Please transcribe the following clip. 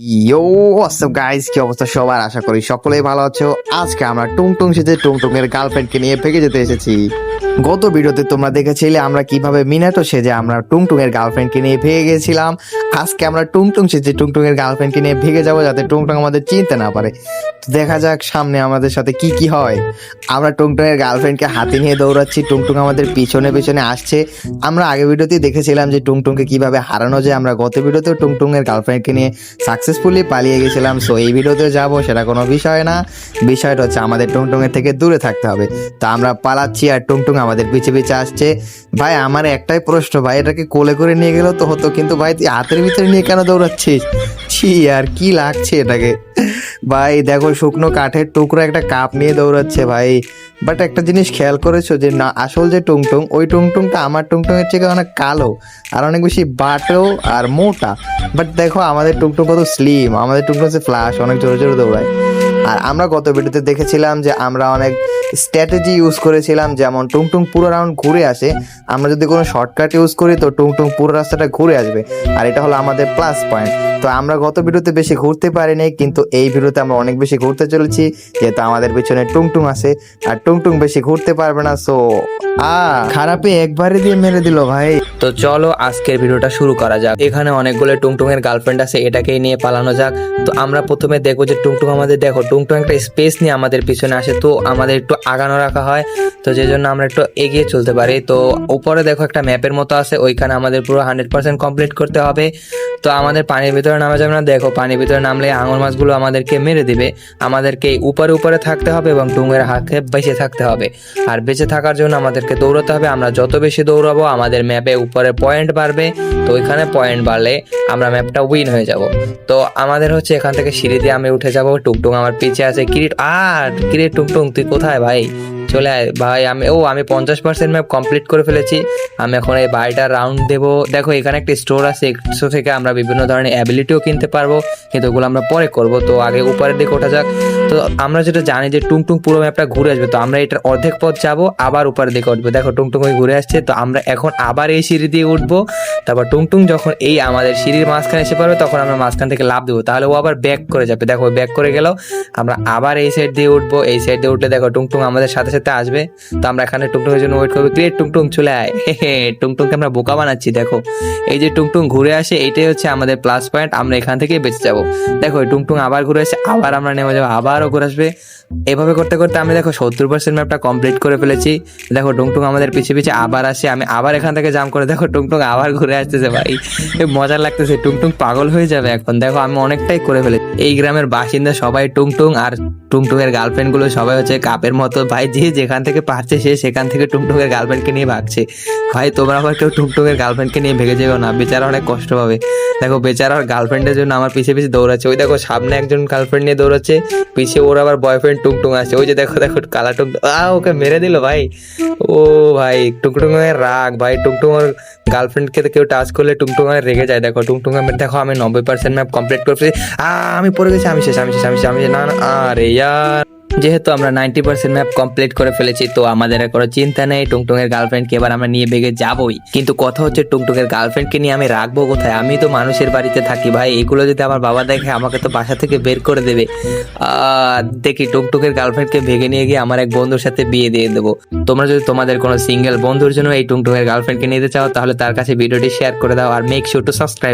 ইয়ো WhatsApp guys কি অবস্থা সবার? আশা করি সকলেই ভালো আছো। আজকে আমরা টুংটুং সেজে টুনটুং এর গার্লফ্রেন্ড কে নিয়ে ভেগে যেতে এসেছি। গত ভিডিওতে তোমরা দেখেছিলে আমরা কীভাবে মিনাটো সেজে আমরা টুংটুংয়ের গার্লফ্রেন্ডকে নিয়ে ভেগে গেছিলাম। আজকে আমরা টুংটুং সেজে টুংটুংয়ের গার্লফ্রেন্ডকে নিয়ে ভেঙে যাব যাতে টুংটুং আমাদের চিনতে না পারে। দেখা যাক সামনে আমাদের সাথে কি কি হয়। আমরা টুংটুংয়ের গার্লফ্রেন্ডকে হাতে নিয়ে দৌড়াচ্ছি, টুংটুং আমাদের পিছনে পিছনে আসছে। আমরা আগে ভিডিওতেই দেখেছিলাম যে টুংটুংকে কীভাবে হারানো যায়। আমরা গত ভিডিওতেও টুংটুংয়ের গার্লফ্রেন্ডকে নিয়ে সাকসেসফুলি পালিয়ে গেছিলাম। সো এই ভিডিওতে যাব, সেটা কোনো বিষয় না। বিষয়টা হচ্ছে আমাদের টুংটুংয়ের থেকে দূরে থাকতে হবে। তো আমরা পালাচ্ছি আর টুংটুং আমাদের পিছে পিছে আসছে। ভাই, আমার একটাই প্রশ্ন, ভাই, এটাকে কোলে করে নিয়ে গেলেও তো হতো, কিন্তু ভাই, তুই হাতের ভিতরে নিয়ে কেন দৌড়াচ্ছিস? ছি, আর কি লাগছে এটাকে? ভাই, দেখো, শুকনো কাঠের টুকরো একটা কাপ নিয়ে দৌড়াচ্ছে, ভাই। বাট একটা জিনিস খেয়াল করেছ যে, না, আসল যে টুংটুং, ওই টুংটুংটা আমার টুংটুংয়ের থেকে অনেক কালো আর অনেক বেশি বাটো আর মোটা। বাট দেখো, আমাদের টুংটুং কত স্লিম আমাদের টুংটুং হচ্ছে ফ্লাশ অনেক জোরে জোরে দৌড়ায়। আর আমরা গত ভিডিওতে দেখেছিলাম যে, আমরা অনেক স্ট্র্যাটেজি ইউজ করেছিলাম, যেমন টুংটুং পুরো রাউন্ড ঘুরে আসে। আমরা যদি কোনো শর্টকাট ইউজ করি, তো টুংটুং পুরো রাস্তাটা ঘুরে আসবে। আর এটা হলো আমাদের প্লাস পয়েন্ট তো আমরা গত ভিডিওতে বেশি ঘুরতে পারিনি, কিন্তু এই ভিডিওতে আমরা অনেক বেশি ঘুরতে চলেছি, যেহেতু আমাদের পিছনে টুংটুং আছে। আর টুংটুং বেশি ঘুরতে পারবে না সো আ খারাপে একবারে দিয়ে মেরে দিল ভাই। তো চলো আজকের ভিডিওটা শুরু করা যাক। এখানে অনেকগুলো টুংটুং এর গার্লফ্রেন্ড আছে, এটাকেই নিয়ে পালানো যাক। তো আমরা প্রথমে দেখব যে টুংটুং আমাদের, দেখো, টুংটুং একটা স্পেস নিয়ে আমাদের পিছনে আসে। তো আমাদের একটু আগানো রাখা হয়। তো যে জন্য আমরা একটু এগিয়ে চলতে পারি। তো উপরে দেখো একটা ম্যাপের মতো আছে। ওইখানে আমাদের পুরো হান্ড্রেড পার্সেন্ট কমপ্লিট করতে হবে। তো আমাদের পানির ভিতরে নামা যাবে না দেখো, পানির ভিতরে নামলে আঙুর মাছগুলো আমাদেরকে মেরে দিবে। আমাদেরকে উপরে উপরে থাকতে হবে এবং টুঙের হাতে বেঁচে থাকতে হবে। আর বেঁচে থাকার জন্য আমাদেরকে দৌড়াতে হবে। আমরা যত বেশি দৌড়াবো, আমাদের ম্যাপে উপরে পয়েন্ট বাড়বে। তো ওইখানে পয়েন্ট বাড়লে আমরা ম্যাপটা উইন হয়ে যাব। তো আমাদের হচ্ছে এখান থেকে সিঁড়ি দিয়ে আমি উঠে যাব। টুকটুক আমার পিছে আছে কিরিট। আর কিরিট টুকটুক, তুই কোথায় ভাই? চলে আয়। ভাই, আমি ও, আমি পঞ্চাশ পার্সেন্ট ম্যাপ কমপ্লিট করে ফেলেছি। আমি এখন এই বাড়িটা রাউন্ড দেবো। দেখো, এখানে একটা স্টোর আছে। স্টোর থেকে আমরা বিভিন্ন ধরনের অ্যাবিলিটিও কিনতে পারব। কিন্তু ওগুলো আমরা পরে করব। তো আগে উপরের দিকে ওঠা যাক। তো আমরা যেটা জানি যে টুংটুং পুরো ম্যাপটা ঘুরে আসবে, তো আমরা এটার অর্ধেক পথ যাব, আবার উপরের দিকে উঠবো। দেখো, টুংটুং ওই ঘুরে আসছে, তো আমরা এখন আবার এই সিঁড়ি দিয়ে উঠবো। তারপর টুংটুং যখন এই আমাদের সিঁড়ির মাঝখানে এসে পারবে তখন আমরা মাঝখান থেকে লাভ দেবো। তাহলে ও আবার ব্যাক করে যাবে। দেখো ব্যাক করে গেল। আমরা আবার এই সাইড দিয়ে উঠবো। এই সাইড দিয়ে উঠলে দেখো, টুংটুং আমাদের সাথে সাথে আসবে। তো আমরা এখানে টুংটুংয়ের জন্য ওয়েট করব। ক্রিয়েট টুংটুং চলে আয়। হে টুংটুংকে আমরা বোকা বানাচ্ছি, দেখো। এই যে টুংটুং ঘুরে আসে এইটাই হচ্ছে আমাদের প্লাস পয়েন্ট আমরা এখান থেকে বেঁচে যাব। দেখো টুংটুং আবার ঘুরে আসে, আবার আমরা নেমে যাব আবারও ঘুরে আসবে। এভাবে করতে করতে আমি দেখো সত্তর পার্সেন্ট ম্যাপটা কমপ্লিট করে ফেলেছি। দেখো টুংটুং আমাদের পিছিয়ে পিছিয়ে আবার আসে, আমি আবার এখান থেকে জাম করে দেখো টুংটুং আবার ঘুরে আসতেছে ভাই। মজা লাগতেছে, টুংটুং পাগল হয়ে যাবে এখন। দেখো আমি অনেকটাই করে ফেলেছি। এই গ্রামের বাসিন্দা সবাই টুংটুং আর টুংটুং গার্লফ্রেন্ডগুলো সবাই হচ্ছে কাপের মতো। ভাই, যে যেখান থেকে পারছে সে সেখান থেকে টুংটুং এর গার্লফ্রেন্ডকে নিয়ে ভাগছে। ভাই, তোমরা আবার কেউ টুংটুং এর গার্লফ্রেন্ডকে নিয়ে ভেগে যাবে না। বেচারা অনেক কষ্ট পাবে। দেখো, বেচারার গার্লফ্রেন্ডের জন্য আমার পিছে পিছে দৌড়াচ্ছে। ওই দেখো, সামনে একজন গার্লফ্রেন্ড নিয়ে দৌড়াচ্ছে। পিছে ওর আবার বয়ফ্রেন্ড টুংটুং আছে ওই যে দেখো দেখো, কালা টুং আ ওকে মেরে দিল ভাই। ও ভাই টুংটুং এর রাগ। ভাই, টুংটুং ওর গার্লফ্রেন্ডকে কেউ টাচ করলে টুংটুং রেগে যায়। দেখো টুংটুং দেখো, আমি নব্বই পার্সেন্ট ম্যাপ কমপ্লিট করে ফেলেছি আ আমি পড়ে গেছি, আমি শেষ আমি শেষ আমি শেষ, আমি না, আরে ইয়ার। যেহেতু আমরা নাইনটি পার্সেন্ট ম্যাপ কমপ্লিট করে ফেলেছি, তো আমাদের আর কোনো চিন্তা নেই টুংটুং এর গার্লফ্রেন্ডকে এবার আমরা নিয়ে বেগে যাবই। কিন্তু কথা হচ্ছে টুংটুং এর গার্লফ্রেন্ডকে নিয়ে আমি রাখব কোথায়? আমি তো মানুষের বাড়িতে থাকি, ভাই। এগুলো যদি আমার বাবা দেখে, আমাকে তো বাসা থেকে বের করে দেবে। দেখি টুকটুক এর গার্লফ্রেন্ডকে ভেঙে নিয়ে গিয়ে আমার এক বন্ধুর সাথে বিয়ে দিয়ে দেবো। তোমরা যদি তোমাদের কোনো সিঙ্গেল বন্ধুর জন্য এই টুংটুং এর গার্লফ্রেন্ডকে নিতে চাও, তাহলে তার কাছে ভিডিওটি শেয়ার করে দাও, আর মেক শিওর টু সাবস্ক্রাইব